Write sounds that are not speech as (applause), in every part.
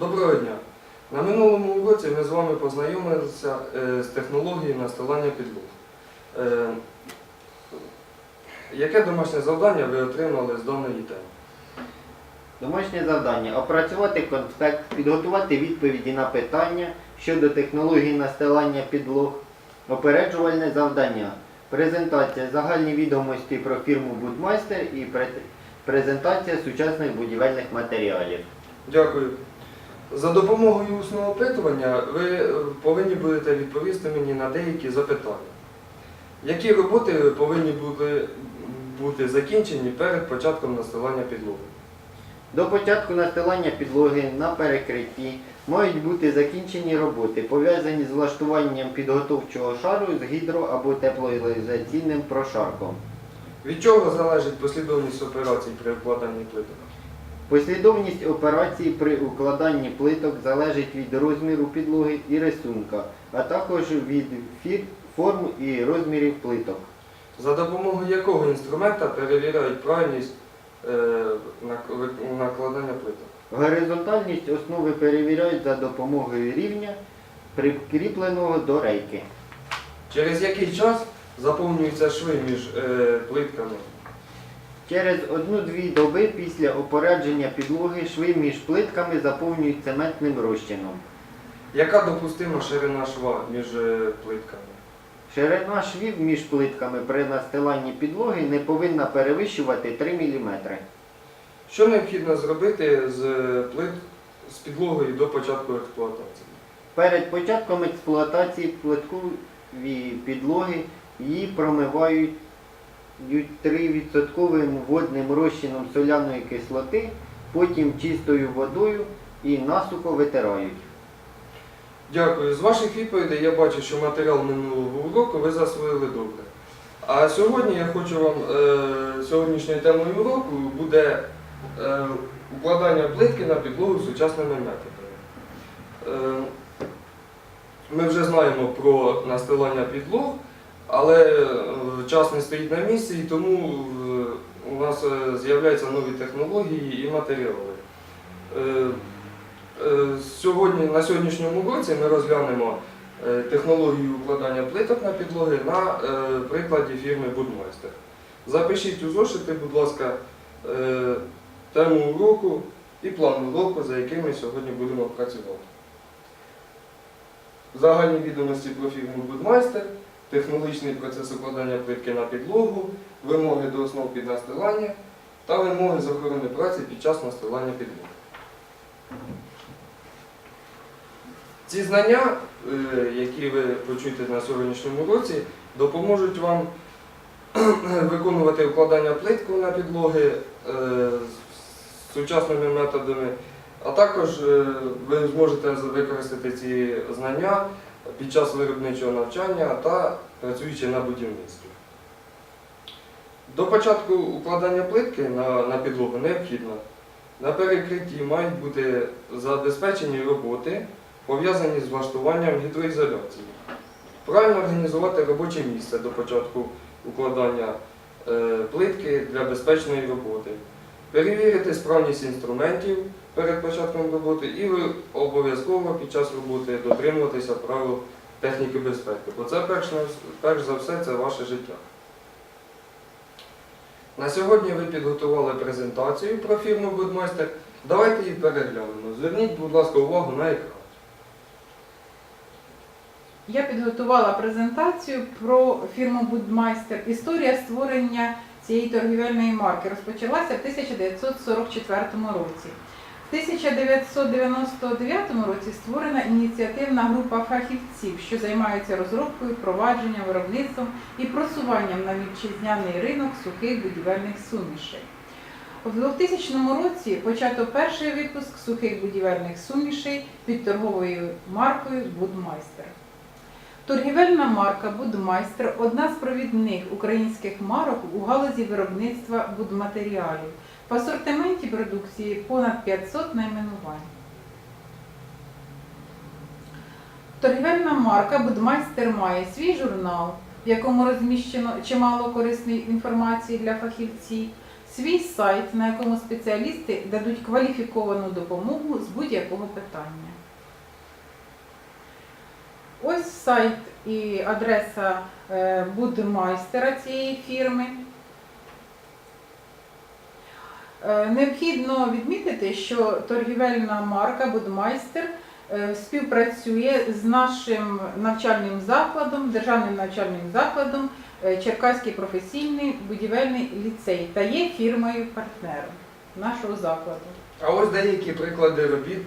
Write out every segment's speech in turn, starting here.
Доброго дня. На минулому уроці ми з вами познайомилися е, з технологією настилання підлог. Е, Яке домашнє завдання ви отримали з даної теми? Домашнє завдання опрацювати конспект, підготувати відповіді на питання щодо технології настилання підлог, опереджувальне завдання, презентація загальні відомості про фірму Будмайстер і презентація сучасних будівельних матеріалів. Дякую. За допомогою усного опитування ви е, повинні будете відповісти мені на деякі запитання. Які роботи повинні були бути закінчені перед початком настилання підлоги? До початку настилання підлоги на перекритті мають бути закінчені роботи, пов'язані з влаштуванням підготовчого шару з гідро- або теплоізоляційним прошарком. Від чого залежить послідовність операцій при вкладанні плиток? Послідовність операцій при укладанні плиток залежить від розміру підлоги і рисунка, а також від форм і розмірів плиток. За допомогою якого інструмента перевіряють правильність е, накладання плиток? Горизонтальність основи перевіряють за допомогою рівня, прикріпленого до рейки. Через який час заповнюються шви між е, плитками? Через одну-дві доби після опорядження підлоги шви між плитками заповнюють цементним розчином. Яка допустима ширина шва між е, плитками? Ширина швів між плитками при настиланні підлоги не повинна перевищувати 3 мм. Що необхідно зробити з е, плит з підлогою до початку експлуатації? Перед початком експлуатації плиткові підлоги її промивають 3% водним розчином соляної кислоти, потім чистою водою і насухо витирають. Дякую. З ваших відповідей я бачу, що матеріал минулого уроку ви засвоїли добре. А сьогодні я хочу вам е, сьогоднішньою темою уроку буде е, укладання плитки на підлогу сучасними методами. Е, ми вже знаємо про настилання підлог, але е, час не стоїть на місці, і тому е, у нас е, з'являються нові технології і матеріали. Е, Сьогодні, на сьогоднішньому уроці ми розглянемо технологію укладання плиток на підлоги на прикладі фірми Будмайстер. Запишіть у зошити, будь ласка, тему уроку і план уроку, за яким ми сьогодні будемо працювати. Загальні відомості про фірму Будмайстер, технологічний процес укладання плитки на підлогу, вимоги до основ під настилання та вимоги з охорони праці під час настилання підлоги. Ці знання, е, які ви почуєте на сьогоднішньому році, допоможуть вам (clears throat) виконувати укладання плитку на підлоги е, з сучасними методами, а також е, ви зможете використати ці знання під час виробничого навчання та працюючи на будівництві. До початку укладання плитки на, на підлогу необхідно на перекритті мають бути забезпечені роботи, пов'язані з влаштуванням гідроізоляції. Правильно організувати робоче місце до початку укладання е, плитки для безпечної роботи. Перевірити справність інструментів перед початком роботи і ви обов'язково під час роботи дотримуватися правил техніки безпеки, бо це перш, перш за все це ваше життя. На сьогодні ви підготували презентацію про фірму Будмайстер. Давайте її переглянемо. Зверніть, будь ласка, увагу на екран. Я підготувала презентацію про фірму Будмайстер. Історія створення цієї торгівельної марки розпочалася в 1944 році. В 1999 році створена ініціативна група фахівців, що займаються розробкою, провадженням, виробництвом і просуванням на вітчизняний ринок сухих будівельних сумішей. У 2000 році почато перший випуск сухих будівельних сумішей під торговою маркою Будмайстер. Торгівельна марка Будмайстер одна з провідних українських марок у галузі виробництва будматеріалів. В асортименті продукції понад 500 найменувань. Торгівельна марка Будмайстер має свій журнал, в якому розміщено чимало корисної інформації для фахівців, свій сайт, на якому спеціалісти дадуть кваліфіковану допомогу з будь-якого питання. Ось сайт і адреса е, будмайстера цієї фірми. Е, Необхідно відмітити, що торгівельна марка Будмайстер е, співпрацює з нашим навчальним закладом, державним навчальним закладом Черкаський професійний будівельний ліцей та є фірмою партнером нашого закладу. А ось деякі приклади робіт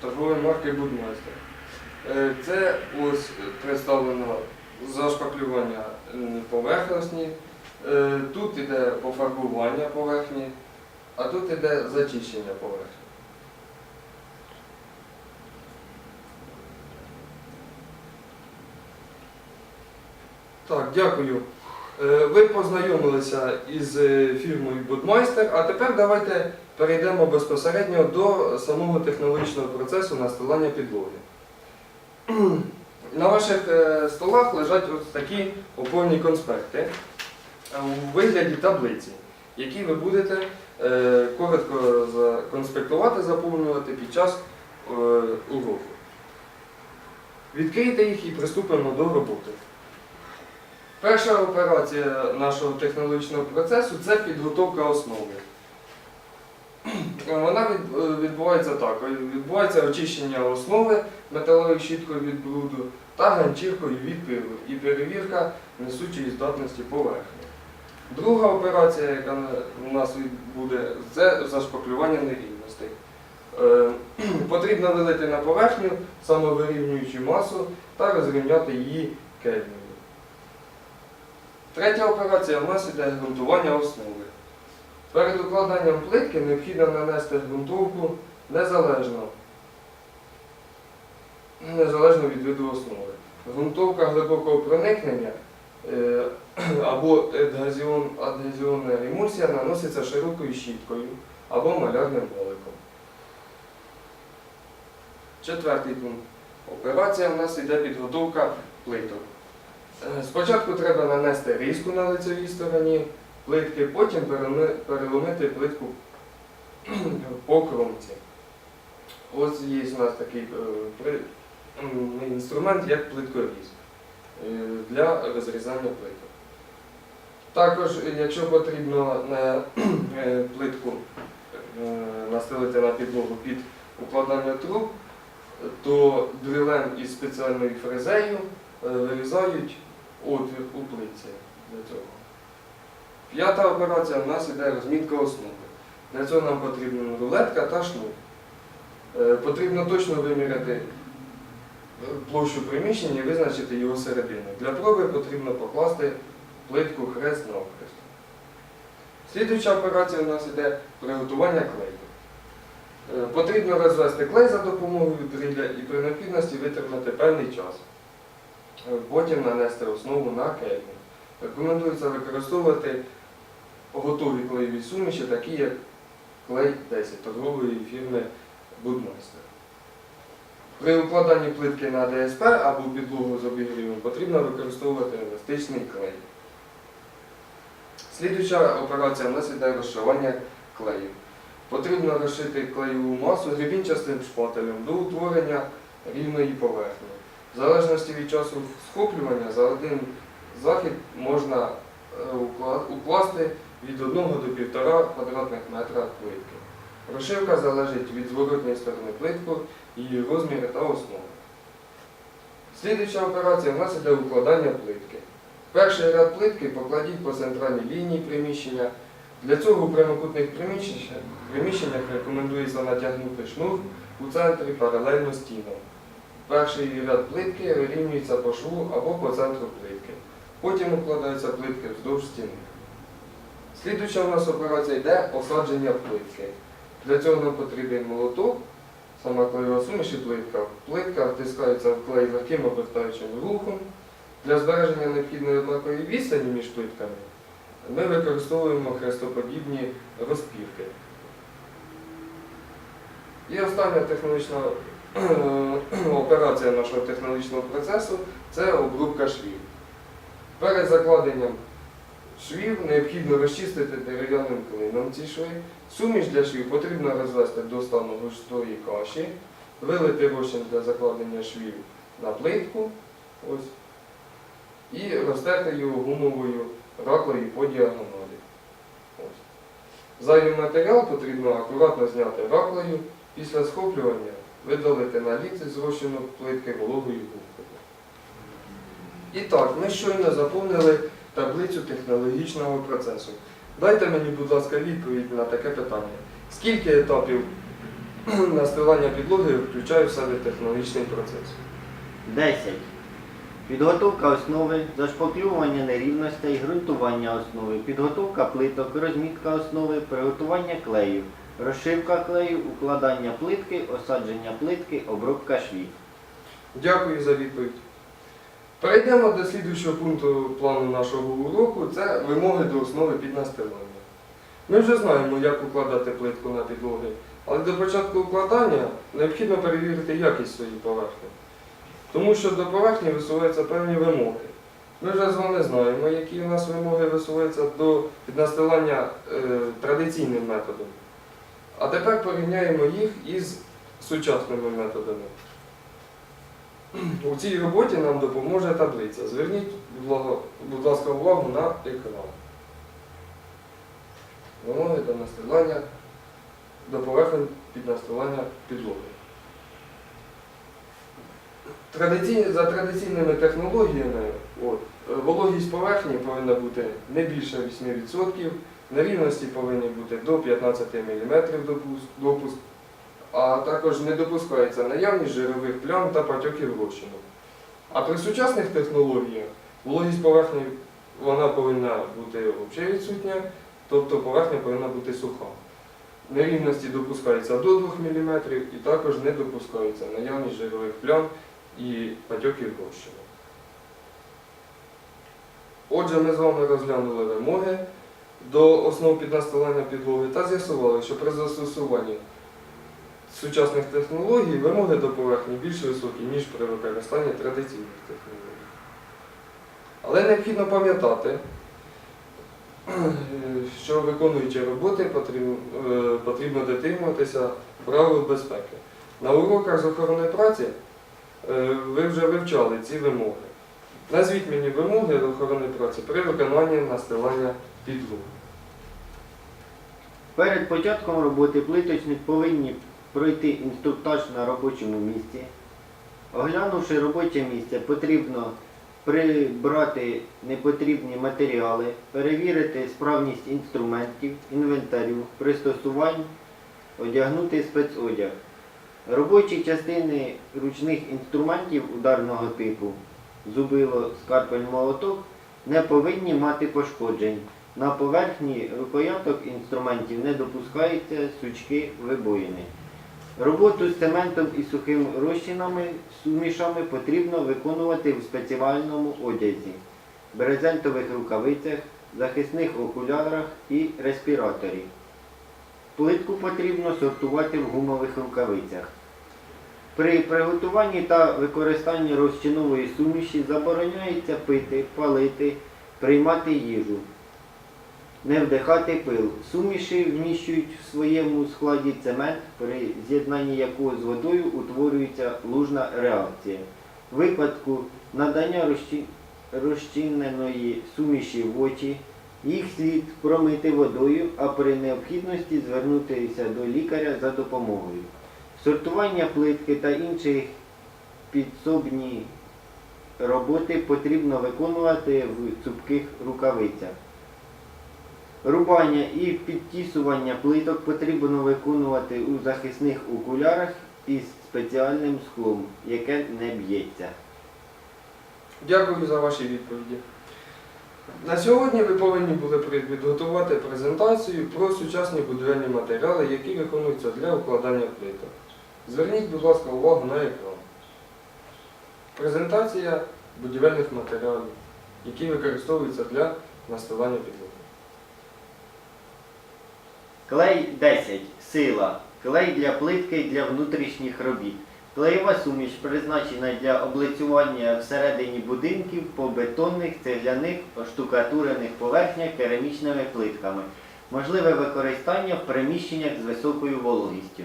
торгової марки Будмайстер. Е, Це ось представлено зашпаклювання поверхності, е, тут іде пофарбування поверхні, а тут іде зачищення поверхні. Так, дякую. Е, Ви познайомилися із е, фірмою Будмайстер, а тепер давайте перейдемо безпосередньо до самого технологічного процесу настилання підлоги. На ваших е, столах лежать ось такі опорні конспекти е, у вигляді таблиці, які ви будете е, коротко законспектувати, заповнювати під час уроку. Відкрийте їх і приступимо до роботи. Перша операція нашого технологічного процесу це підготовка основи. Вона е, відбувається так. Відбувається очищення основи металовою щіткою від бруду та ганчіркою від пилу і перевірка несучої здатності поверхні. Друга операція, яка у нас буде, це зашпаклювання нерівностей. Е, (clears throat) Потрібно вилити на поверхню самовирівнюючу масу та розрівняти її кельною. Третя операція у нас іде ґрунтування основи. Перед укладанням плитки необхідно нанести ґрунтовку незалежно, незалежно від виду основи. Ґрунтовка глибокого проникнення е, (clears throat) або адгезіонна емульсія наноситься широкою щіткою або малярним валиком. Четвертий пункт. Операція у нас йде підготовка плиток. Е, Спочатку треба нанести різку на лицевій стороні плитки, потім переломи- переломити плитку (clears throat) по кромці. Ось є у нас такий е, інструмент, як плиткоріз е, для розрізання плиток. Також, якщо потрібно (clears throat) е, плитку настелити на підлогу під укладання труб, то дрилем із спеціальною фрезею вирізають отвір у плитці для цього. П'ята операція у нас іде розмітка основи. Для цього нам потрібна рулетка та шнур. Е, Потрібно точно виміряти е, площу приміщення і визначити його середину. Для проби потрібно покласти плитку хрест на охрест. Слідуюча операція у нас іде приготування клею. Е, Потрібно розвести клей за допомогою дриля і при необхідності витримати певний час. Потім нанести основу на кельму. Рекомендується використовувати готові клеєві суміші, такі як клей 10 торгової фірми Будмайстер. При укладанні плитки на ДСП або підлогу з обігрівом потрібно використовувати еластичний клей. Слідуюча операція у нас іде розшивання клею. Потрібно розшити клеєву масу гребінчастим шпателем до утворення рівної поверхні. В залежності від часу схоплювання за один захід можна е, укласти від 1 до 1,5 квадратних метра плитки. Прошивка залежить від зворотньої сторони плитку, її розміру та основи. Слідуюча операція у нас іде укладання плитки. Перший ряд плитки покладіть по центральній лінії приміщення. Для цього у прямокутних приміщеннях рекомендується натягнути шнур у центрі паралельно стінам. Перший ряд плитки вирівнюється по шву або по центру плитки. Потім укладаються плитки вздовж стіни. Слідуюча у нас операція йде осадження плитки. Для цього нам потрібен молоток, сама клеєва суміш і плитка. Плитка втискається в клей легким обертаючим рухом. Для збереження необхідної однакової відстані між плитками ми використовуємо хрестоподібні розпівки. І остання технологічна (clears throat) операція нашого технологічного процесу це обрубка швів. Перед закладенням швів необхідно розчистити дерев'яним клином ці шви. Суміш для швів потрібно розвести до стану густої каші, вилити розчин для закладення швів на плитку ось, і розтерти його гумовою раклею по діагоналі. Зайвий матеріал потрібно акуратно зняти раклею, після схоплювання видалити на ліці з розчину плитки вологою губкою. І так, ми щойно заповнили таблицю технологічного процесу. Дайте мені, будь ласка, відповідь на таке питання. Скільки етапів (clears throat) настилання підлоги включає в себе технологічний процес? 10. Підготовка основи, зашпаклювання нерівностей, ґрунтування основи, підготовка плиток, розмітка основи, приготування клею, розшивка клею, укладання плитки, осадження плитки, обробка швів. Дякую за відповідь. Перейдемо до слідуючого пункту плану нашого уроку це вимоги до основи під настилання. Ми вже знаємо, як укладати плитку на підлоги, але до початку укладання необхідно перевірити якість своєї поверхні. Тому що до поверхні висуваються певні вимоги. Ми вже з вами знаємо, які у нас вимоги висуваються до піднастилання е, традиційним методом. А тепер порівняємо їх із сучасними методами. У цій роботі нам допоможе таблиця. Зверніть, будь ласка- увагу на екран. Вимоги до настилання, до поверхень під настилання підлоги. Традиційні, за традиційними технологіями от, е, вологість поверхні повинна бути не більше 8%, нерівності повинні бути до 15 мм допуск, а також не допускається наявність жирових плям та патьоків розчину. А при сучасних технологіях вологість поверхні вона повинна бути взагалі відсутня, тобто поверхня повинна бути суха. Нерівності допускається до 2 мм і також не допускається наявність жирових плям і патьоків розчину. Отже, ми з вами розглянули вимоги до основ піднастилання підлоги та з'ясували, що при застосуванні сучасних технологій вимоги до поверхні більш високі, ніж при використанні традиційних технологій. Але необхідно пам'ятати, (clears throat) що виконуючи роботи потрібно, е, дотримуватися правил безпеки. На уроках з охорони праці е, ви вже вивчали ці вимоги. Назвіть мені вимоги до охорони праці при виконанні настилання підлоги. Перед початком роботи плиточник повинні пройти інструктаж на робочому місці. Оглянувши робоче місце, потрібно прибрати непотрібні матеріали, перевірити справність інструментів, інвентарю, пристосувань, одягнути спецодяг. Робочі частини ручних інструментів ударного типу зубило, скарпель, молоток не повинні мати пошкоджень. На поверхні рукояток інструментів не допускаються сучки вибоїни. Роботу з цементом і сухим розчинами, сумішами потрібно виконувати в спеціальному одязі, брезентових рукавицях, захисних окулярах і респіраторі. Плитку потрібно сортувати в гумових рукавицях. При приготуванні та використанні розчинової суміші забороняється пити, палити, приймати їжу. Не вдихати пил. Суміші вміщують в своєму складі цемент, при з'єднанні якого з водою утворюється лужна реакція. В випадку надання розчи- розчиненої суміші в очі, їх слід промити водою, а при необхідності звернутися до лікаря за допомогою. Сортування плитки та інші підсобні роботи потрібно виконувати в цупких рукавицях. Рубання і підтісування плиток потрібно виконувати у захисних окулярах із спеціальним склом, яке не б'ється. Дякую за ваші відповіді. На сьогодні ви повинні були підготувати презентацію про сучасні будівельні матеріали, які виконуються для укладання плиток. Зверніть, будь ласка, увагу на екран. Презентація будівельних матеріалів, які використовуються для настилання підлоги. Клей 10. Сила. Клей для плитки для внутрішніх робіт. Клеєва суміш призначена для облицювання всередині будинків по бетонних, цегляних, оштукатурених поверхнях керамічними плитками. Можливе використання в приміщеннях з високою вологістю.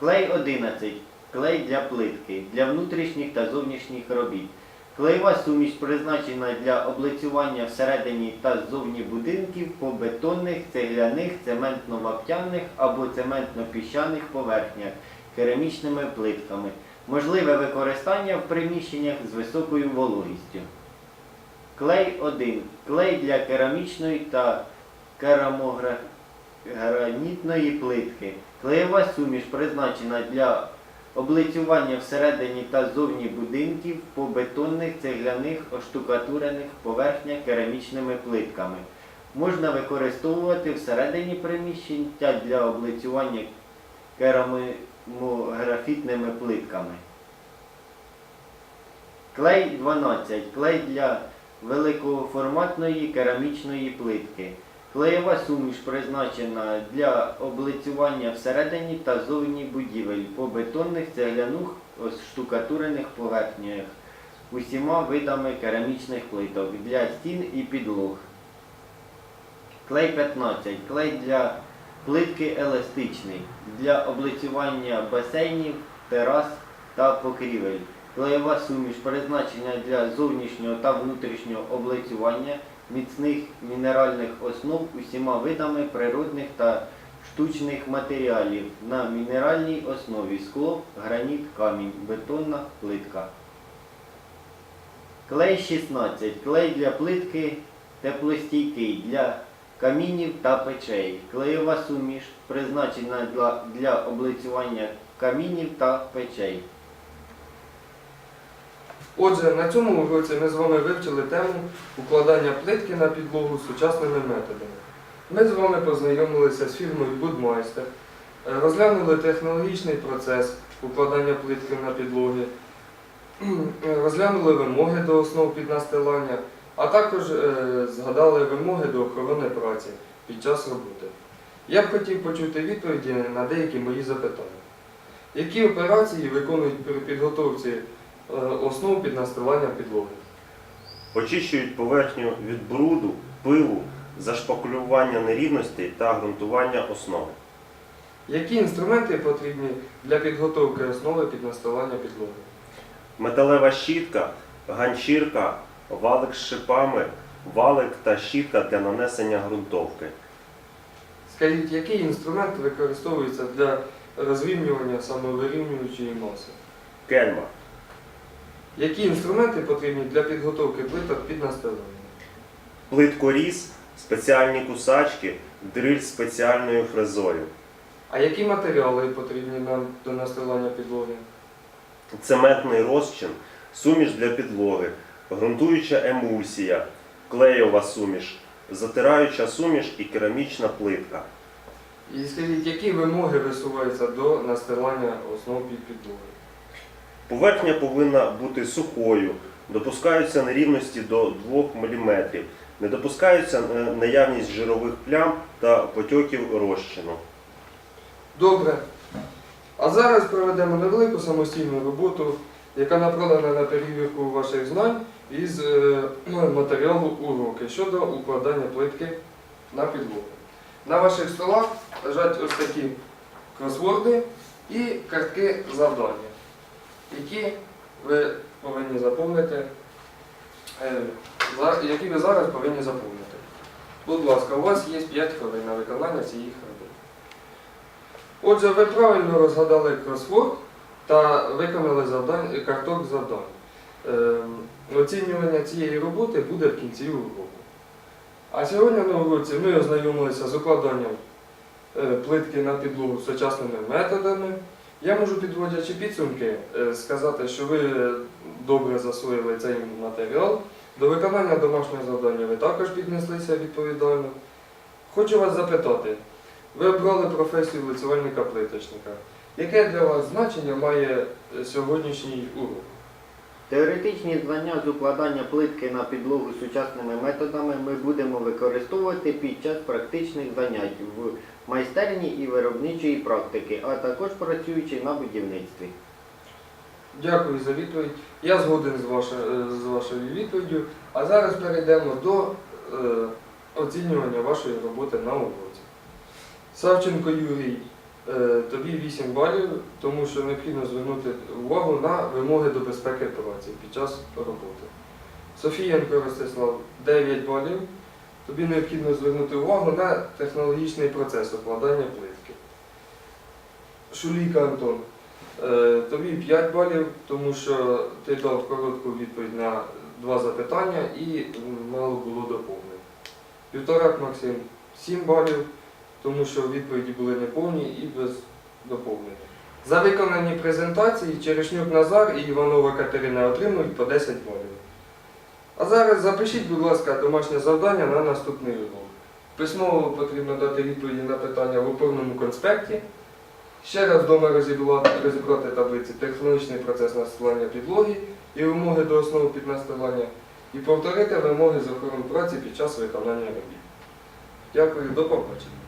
Клей 11. Клей для плитки, для внутрішніх та зовнішніх робіт. Клеєва суміш призначена для облицювання всередині та ззовні будинків по бетонних, цегляних, цементно-вапняних або цементно-піщаних поверхнях керамічними плитками. Можливе використання в приміщеннях з високою вологістю. Клей 1. Клей для керамічної та керамогранітної плитки. Клеєва суміш призначена для облицювання всередині та ззовні будинків по бетонних, цегляних, оштукатурених поверхнях керамічними плитками. Можна використовувати всередині приміщень та для облицювання керамографітними плитками. Клей 12. Клей для великоформатної керамічної плитки. Клеєва суміш призначена для облицювання всередині та зовні будівель по бетонних, цегляних, штукатурених поверхнях усіма видами керамічних плиток для стін і підлог. Клей 15. Клей для плитки еластичний для облицювання басейнів, терас та покрівель. Клеєва суміш призначена для зовнішнього та внутрішнього облицювання міцних мінеральних основ усіма видами природних та штучних матеріалів на мінеральній основі скло, граніт, камінь, бетонна плитка. Клей 16. Клей для плитки теплостійкий для камінів та печей. Клеєва суміш призначена для, для облицювання камінів та печей. Отже, на цьому уроці ми з вами вивчили тему укладання плитки на підлогу сучасними методами. Ми з вами познайомилися з фірмою е, розглянули технологічний процес укладання плитки на підлоги, розглянули вимоги до основ піднастилання, а також е, згадали вимоги до охорони праці під час роботи. Я б хотів почути відповіді на деякі мої запитання. Які операції виконують при підготовці е, основ під настилання підлоги. Очищують поверхню від бруду, пилу, зашпаклювання нерівностей та ґрунтування основи. Які інструменти потрібні для підготовки основи під настилання підлоги? Металева щітка, ганчірка, валик з шипами, валик та щітка для нанесення ґрунтовки. Скажіть, який інструмент використовується для розрівнювання самовирівнюючої маси? Кельма, Які інструменти потрібні для підготовки плиток під настилання? плиткоріз, спеціальні кусачки, дриль з спеціальною фрезою, А які матеріали потрібні нам до настилання підлоги? цементний розчин, суміш для підлоги, ґрунтуюча емульсія, клеєва суміш, затираюча суміш і керамічна плитка. І скажіть, які вимоги висуваються до настилання основ під підлогою? Поверхня повинна бути сухою, допускаються нерівності до 2 мм, не допускаються е, наявність жирових плям та потьоків розчину. Добре. А зараз проведемо невелику самостійну роботу, яка направлена на перевірку ваших знань із е, (clears throat) матеріалу уроки щодо укладання плитки на підлогу. На ваших столах лежать ось такі кросворди і картки завдання, які ви повинні заповнити, е, які ви зараз повинні заповнити. Будь ласка, у вас є 5 хвилин на виконання цієї роботи. Отже, ви правильно розгадали кросворд та виконали завдань, карток завдань. Ем, оцінювання цієї роботи буде в кінці уроку. А сьогодні на уроці ми ознайомилися з укладанням е, плитки на підлогу сучасними методами. Я можу, підводячи підсумки, е, сказати, що ви добре засвоїли цей матеріал. До виконання домашнього завдання ви також піднеслися відповідально. Хочу вас запитати, ви обрали професію лицювальника-плиточника. Яке для вас значення має е, сьогоднішній урок? Теоретичні знання з укладання плитки на підлогу сучасними методами ми будемо використовувати під час практичних занять в майстерні і виробничої практики, а також працюючи на будівництві. Дякую за відповідь. Я згоден з, ваше, е, з вашою відповіддю. А зараз перейдемо до е, оцінювання вашої роботи на уроці. Савченко Юрій, тобі 8 балів, тому що необхідно звернути увагу на вимоги до безпеки праці під час роботи. Софієнко Ростислав 9 балів. Тобі необхідно звернути увагу на технологічний процес укладання плитки. Шуліка Антон. Е, Тобі 5 балів, тому що ти дав коротку відповідь на два запитання і мало було доповнень. Півторак Максим 7 балів, тому що відповіді були неповні і без доповнення. За виконані презентації Черешнюк Назар і Іванова Катерина отримують по 10 балів. А зараз запишіть, будь ласка, домашнє завдання на наступний урок. Письмово потрібно дати відповіді на питання в повному конспекті. Ще раз вдома розібрати, таблиці технологічний процес настилання підлоги і вимоги до основи під настилання, і повторити вимоги з охорони праці під час виконання робіт. Дякую, до побачення.